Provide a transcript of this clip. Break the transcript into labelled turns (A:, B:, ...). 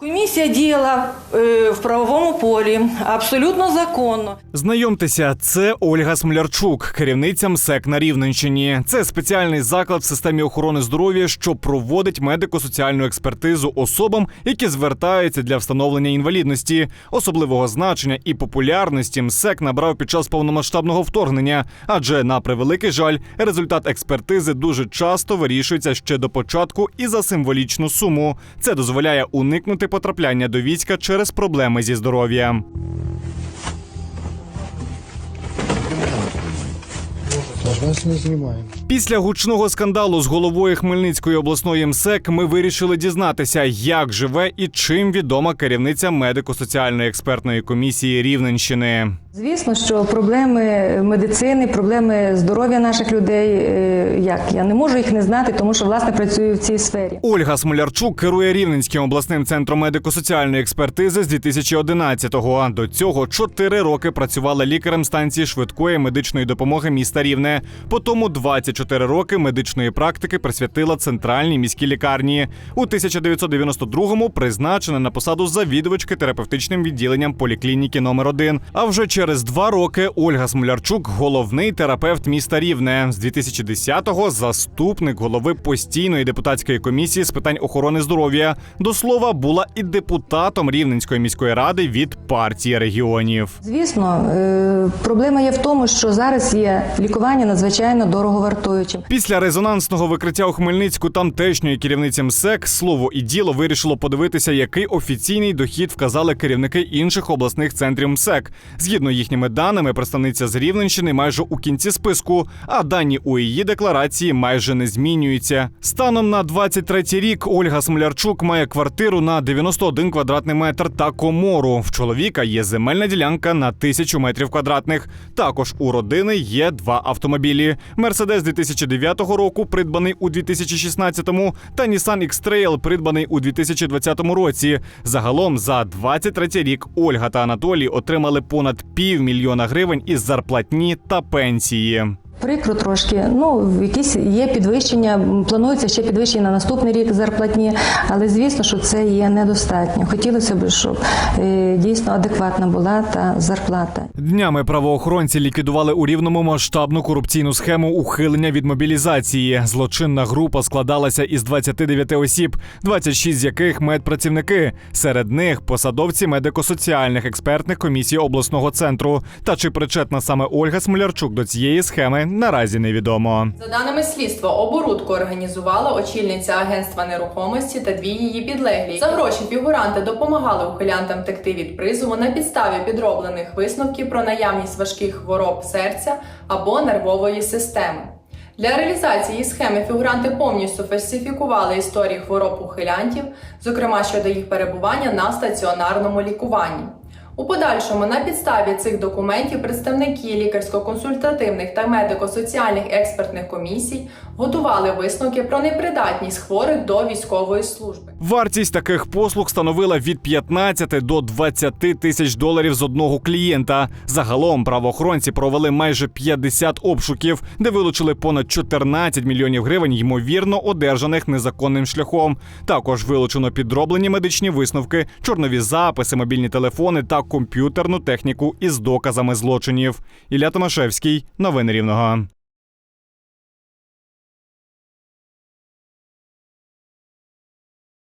A: Комісія діяла е, в правовому полі абсолютно законно.
B: Знайомтеся, це Ольга Смолярчук, керівниця МСЕК на Рівненщині. Це спеціальний заклад в системі охорони здоров'я, що проводить медико-соціальну експертизу особам, які звертаються для встановлення інвалідності. Особливого значення і популярності МСЕК набрав під час повномасштабного вторгнення, адже на превеликий жаль, результат експертизи дуже часто вирішується ще до початку і за символічну суму. Це дозволяє уникнути потрапляння до війська через проблеми зі здоров'ям. Після гучного скандалу з головою Хмельницької обласної МСЕК ми вирішили дізнатися, як живе і чим відома керівниця медико-соціальної експертної комісії Рівненщини.
A: Звісно, що проблеми медицини, проблеми здоров'я наших людей, е, як я не можу їх не знати, тому що власне працюю в цій сфері.
B: Ольга Смолярчук керує Рівненським обласним центром медико-соціальної експертизи з 2011-го. До цього чотири роки працювала лікарем станції швидкої медичної допомоги міста Рівне. Потім 24 роки медичної практики присвятила центральній міській лікарні. У 1992-му призначена на посаду завідувачки терапевтичним відділенням поліклініки номер 1 А вже через два роки Ольга Смолярчук головний терапевт міста Рівне. З 2010-го заступник голови постійної депутатської комісії з питань охорони здоров'я. До слова, була і депутатом Рівненської міської ради від партії регіонів.
A: Звісно, е, проблема є в тому, що зараз є лікування надзвичайно дороговартуючим.
B: Після резонансного викриття у Хмельницьку тамтешньої керівниці МСЕК слово і діло вирішило подивитися, який офіційний дохід вказали керівники інших обласних центрів МСЕК. Згідно їхніми даними, представниця з Рівненщини майже у кінці списку, а дані у її декларації майже не змінюються. Станом на 23-й рік Ольга Смолярчук має квартиру на 91 квадратний метр та комору. В чоловіка є земельна ділянка на тисячу метрів квадратних. Також у родини є два автомобілі: Мерседес 2009 року, придбаний у 2016-му, та Nissan X-Trail, придбаний у 2020 році. Загалом за 23 рік Ольга та Анатолій отримали понад півмільйона гривень із зарплатні та пенсії.
A: Прикро трошки. Ну, якісь є підвищення, планується ще підвищення на наступний рік зарплатні, але звісно, що це є недостатньо. Хотілося б, щоб е, дійсно адекватна була та зарплата.
B: Днями правоохоронці ліквідували у рівному масштабну корупційну схему ухилення від мобілізації. Злочинна група складалася із 29 осіб, 26 з яких медпрацівники. Серед них посадовці медико-соціальних експертних комісій обласного центру. Та чи причетна саме Ольга Смолярчук до цієї схеми наразі невідомо.
C: За даними слідства, оборудку організувала очільниця агентства нерухомості та дві її підлеглі. За гроші фігуранти допомагали ухилянтам текти від призову на підставі підроблених висновків про наявність важких хвороб серця або нервової системи. Для реалізації схеми фігуранти повністю фальсифікували історії хвороб ухилянтів, зокрема щодо їх перебування на стаціонарному лікуванні. У подальшому на підставі цих документів представники лікарсько-консультативних та медико-соціальних експертних комісій готували висновки про непридатність хворих до військової служби.
B: Вартість таких послуг становила від 15 до 20 тисяч доларів з одного клієнта. Загалом правоохоронці провели майже 50 обшуків, де вилучили понад 14 мільйонів гривень, ймовірно, одержаних незаконним шляхом. Також вилучено підроблені медичні висновки, чорнові записи, мобільні телефони та комп'ютерну техніку із доказами злочинів. Ілля Томашевський, новини Рівного.